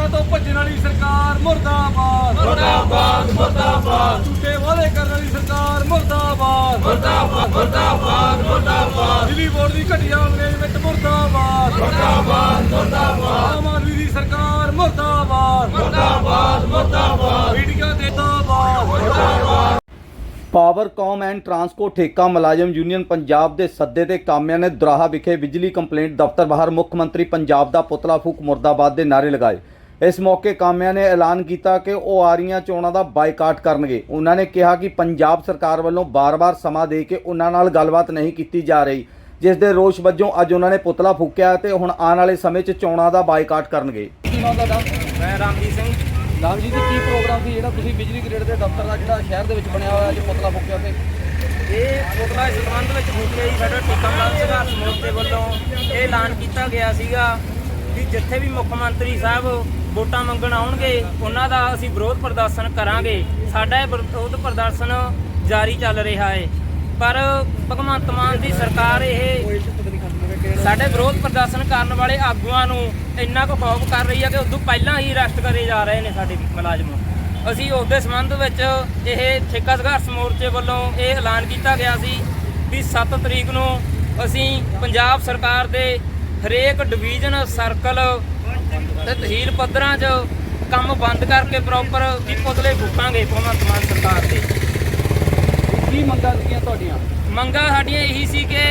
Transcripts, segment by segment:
ਮੰਗਾਂ ਤੋਂ ਭੱਜਣ ਵਾਲੀ ਸਰਕਾਰ ਮੁਰਦਾਬਾਦ। ਮੁਰਦਾਬਾਦ ਮੁਰਦਾਬਾਦ। ਝੂਠੇ ਵਾਅਦੇ ਕਰਨ ਵਾਲੀ ਸਰਕਾਰ ਮੁਰਦਾਬਾਦ। ਮੁਰਦਾਬਾਦ ਮੁਰਦਾਬਾਦ ਮੁਰਦਾਬਾਦ। ਦਿੱਲੀ ਬੋਰਡ ਦੀ ਘਟੀਆ ਮੈਨੇਜਮੈਂਟ ਮੁਰਦਾਬਾਦ। ਮੁਰਦਾਬਾਦ ਮੁਰਦਾਬਾਦ। ਆਮ ਆਦਮੀ ਦੀ ਸਰਕਾਰ ਮੁਰਦਾਬਾਦ। ਮੁਰਦਾਬਾਦ ਮੁਰਦਾਬਾਦ। ਮੀਡੀਆ ਦੇ ਮੁਰਦਾਬਾਦ। ਪਾਵਰਕਾਮ ਐਂਡ ਟਰਾਂਸਕੋ ਠੇਕਾ ਮੁਲਾਜ਼ਮ ਯੂਨੀਅਨ ਪੰਜਾਬ ਦੇ ਸੱਦੇ ਤੇ ਕਾਮਿਆਂ ਨੇ ਦੁਰਾਹਾ ਵਿਖੇ ਬਿਜਲੀ ਕੰਪਲੇਂਟ ਦਫ਼ਤਰ ਬਾਹਰ ਮੁੱਖ ਮੰਤਰੀ ਪੰਜਾਬ ਦਾ ਪੁਤਲਾ ਫੂਕ ਮੁਰਦਾਬਾਦ ਦੇ ਨਾਰੇ ਲਗਾਏ। ਇਸ ਮੌਕੇ ਕਾਮਿਆਂ ਨੇ ਐਲਾਨ ਕੀਤਾ ਕਿ ਉਹ ਆ ਰਹੀਆਂ ਚੋਣਾਂ ਦਾ ਬਾਈਕਾਟ ਕਰਨਗੇ। ਉਹਨਾਂ ਨੇ ਕਿਹਾ ਕਿ ਪੰਜਾਬ ਸਰਕਾਰ ਵੱਲੋਂ ਬਾਰ-ਬਾਰ ਸਮਾਂ ਦੇ ਕੇ ਉਹਨਾਂ ਨਾਲ ਗੱਲਬਾਤ ਨਹੀਂ ਕੀਤੀ ਜਾ ਰਹੀ ਜਿਸ ਦੇ ਰੋਸ਼ ਵਜੋਂ ਅੱਜ ਉਹਨਾਂ ਨੇ ਪੁਤਲਾ ਫੂਕਿਆ ਤੇ ਹੁਣ ਆਉਣ ਵਾਲੇ ਸਮੇਂ 'ਚ ਚੋਣਾਂ ਦਾ ਬਾਈਕਾਟ ਕਰਨਗੇ। ਮੈਂ ਰਾਮਜੀਤ ਸਿੰਘ। ਜੀ ਦੀ ਕੀ ਪ੍ਰੋਗਰਾਮ ਸੀ ਜਿਹੜਾ ਤੁਸੀਂ ਬਿਜਲੀ ਗ੍ਰਿਡ ਦੇ ਦਫ਼ਤਰ ਦਾ ਜਿਹੜਾ ਸ਼ਹਿਰ ਦੇ ਵਿੱਚ ਬਣਿਆ ਹੋਇਆ ਜੀ ਪੁਤਲਾ ਫੁੱਕਿਆ ਤੇ ਇਹ ਪੁਤਲਾ ਇਸ ਸੰਬੰਧ ਵਿੱਚ ਫੂਕਿਆ ਜੀ ਸਾਡਾ ਟੀਕਾ ਮਾਨ ਸੰਘਰਸ਼ ਮੋਰਚੇ ਵੱਲੋਂ। ਇਹ ਐਲਾਨ ਕੀਤਾ ਗਿਆ ਸੀਗਾ ਕਿ ਜਿੱਥੇ ਵੀ ਮੁੱਖ ਮੰਤਰੀ ਸਾਹਿਬ ਵੋਟਾਂ ਮੰਗਣ ਆਉਣਗੇ, ਉਹਨਾਂ ਦਾ ਅਸੀਂ ਵਿਰੋਧ ਪ੍ਰਦਰਸ਼ਨ ਕਰਾਂਗੇ। ਸਾਡਾ ਇਹ ਵਿਰੋਧ ਪ੍ਰਦਰਸ਼ਨ ਜਾਰੀ ਚੱਲ ਰਿਹਾ ਹੈ ਪਰ ਭਗਵੰਤ ਮਾਨ ਦੀ ਸਰਕਾਰ ਇਹ ਸਾਡੇ ਵਿਰੋਧ ਪ੍ਰਦਰਸ਼ਨ ਕਰਨ ਵਾਲੇ ਆਗੂਆਂ ਨੂੰ ਇੰਨਾ ਕੁ ਖੌਫ ਕਰ ਰਹੀ ਹੈ ਕਿ ਉਦੋਂ ਪਹਿਲਾਂ ਹੀ ਅਰੈਸਟ ਕਰੇ ਜਾ ਰਹੇ ਨੇ ਸਾਡੇ ਮੁਲਾਜ਼ਮ। ਅਸੀਂ ਉਸ ਦੇ ਸੰਬੰਧ ਵਿੱਚ ਇਹ ਠੇਕਾ ਸੰਘਰਸ਼ ਮੋਰਚੇ ਵੱਲੋਂ ਇਹ ਐਲਾਨ ਕੀਤਾ ਗਿਆ ਸੀ ਵੀ 7 ਤਰੀਕ ਨੂੰ ਅਸੀਂ ਪੰਜਾਬ ਸਰਕਾਰ ਦੇ ਹਰੇਕ ਡਿਵੀਜ਼ਨ ਸਰਕਲ ਤੇ ਤਹਿਸੀਲ ਪੱਧਰਾਂ 'ਚ ਕੰਮ ਬੰਦ ਕਰਕੇ ਪ੍ਰੋਪਰ ਵੀ ਪੁਤਲੇ ਫੂਕਾਂਗੇ ਭਗਵੰਤ ਮਾਨ ਸਰਕਾਰ ਦੇ। ਕੀ ਮੰਗਾਂ ਸੀਗੀਆਂ ਤੁਹਾਡੀਆਂ? ਮੰਗਾਂ ਸਾਡੀਆਂ ਇਹੀ ਸੀ ਕਿ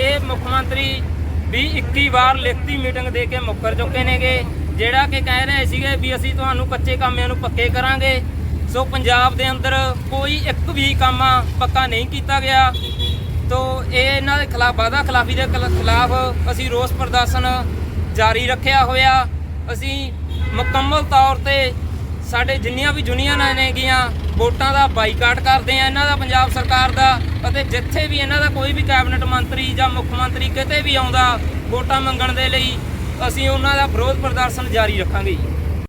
ਇਹ ਮੁੱਖ ਮੰਤਰੀ ਵੀ 21 ਵਾਰ ਲਿਖਤੀ ਮੀਟਿੰਗ ਦੇ ਕੇ ਮੁੱਕਰ ਚੁੱਕੇ ਨੇਗੇ ਜਿਹੜਾ ਕਿ ਕਹਿ ਰਹੇ ਸੀਗੇ ਵੀ ਅਸੀਂ ਤੁਹਾਨੂੰ ਕੱਚੇ ਕਾਮਿਆਂ ਨੂੰ ਪੱਕੇ ਕਰਾਂਗੇ। ਸੋ ਪੰਜਾਬ ਦੇ ਅੰਦਰ ਕੋਈ ਇੱਕ ਵੀ ਕੰਮ ਪੱਕਾ ਨਹੀਂ ਕੀਤਾ ਗਿਆ। ਤੋ ਇਹ ਇਹਨਾਂ ਦੇ ਖਿਲਾਫ, ਵਾਅਦਾ ਖਿਲਾਫੀ ਦੇ ਖਿਲਾਫ ਅਸੀਂ ਰੋਸ ਪ੍ਰਦਰਸ਼ਨ ਜਾਰੀ ਰੱਖਿਆ ਹੋਇਆ। ਅਸੀਂ ਮੁਕੰਮਲ ਤੌਰ ਤੇ ਸਾਡੇ ਜਿੰਨੀਆਂ ਵੀ ਯੂਨੀਅਨਾਂ ਨੇਗੀਆਂ, ਵੋਟਾਂ ਦਾ ਬਾਈਕਾਟ ਕਰਦੇ ਆ, ਇਹਨਾਂ ਦਾ, ਪੰਜਾਬ ਸਰਕਾਰ ਦਾ ਅਤੇ ਜਿੱਥੇ ਵੀ ਇਹਨਾਂ ਦਾ ਕੋਈ ਵੀ ਕੈਬਨਿਟ ਮੰਤਰੀ ਜਾਂ ਮੁੱਖ ਮੰਤਰੀ ਕਿਤੇ ਵੀ ਆਉਂਦਾ ਵੋਟਾਂ ਮੰਗਣ ਦੇ ਲਈ, ਅਸੀਂ ਉਹਨਾਂ ਦਾ ਵਿਰੋਧ ਪ੍ਰਦਰਸ਼ਨ ਜਾਰੀ ਰੱਖਾਂਗੇ